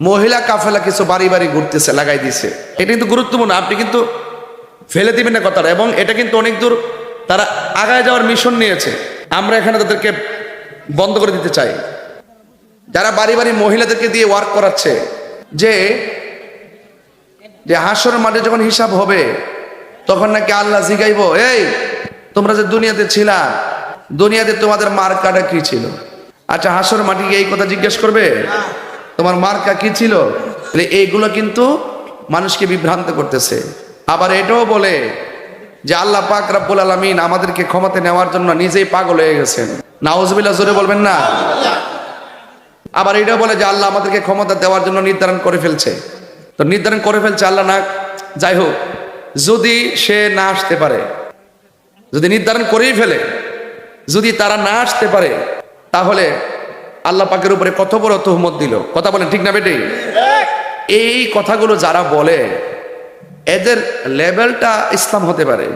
মহিলা কাফেলা কিছু বাড়ি বাড়ি ঘুরতেছে, লাগাই দিছে। এটা কিন্তু গুরুত্বপূর্ণ। আপনি কিন্তু ফেলে দিবেন না কথাটা। এবং এটা কিন্তু অনেক দূর তারা আগায় যাওয়ার মিশন নিয়েছে। আমরা এখানে তাদেরকে বন্ধ করে দিতে চাই। যারা বাড়ি বাড়ি মহিলাদেরকে দিয়ে ওয়ার্ক করাচ্ছে, যে যে হাসর মাঠে যখন হিসাব হবে, তখন নাকি আল্লাহ জিগাইব, এই, তোমরা যে দুনিয়াতে ছিলা, দুনিয়াতে তোমাদের মার্কাটা কি ছিল? আচ্ছা হাসর মাটি এই কথা জিজ্ঞেস করবে? তোমার মার্কা কি ছিল? এইগুলো কিন্তু মানুষকে বিভ্রান্ত করতেছে। আবার এটাও বলে যে, আল্লাহ পাক রাব্বুল আলামিন আমাদেরকে ক্ষমতা নেওয়ার জন্য নিজেই পাগল হয়ে গেছেন। নাউজবিল্লাহ, জোরে বলবেন না? আবার এটা বলে যে, আল্লাহ আমাদেরকে ক্ষমতা দেওয়ার জন্য নির্ধারণ করে ফেলছে। তো নির্ধারণ করে ফেলছে আল্লাহ না, যাই হোক, যদি সে না আসতে পারে, যদি নির্ধারণ করেই ফেলে, যদি তারা না আসতে পারে, তাহলে আল্লাহ পাকের উপরে কত বড় তহমত দিল। কথা বলেন ঠিক না বেটে? এই কথাগুলো যারা বলে এদের লেভেলটা ইসলাম হতে পারে।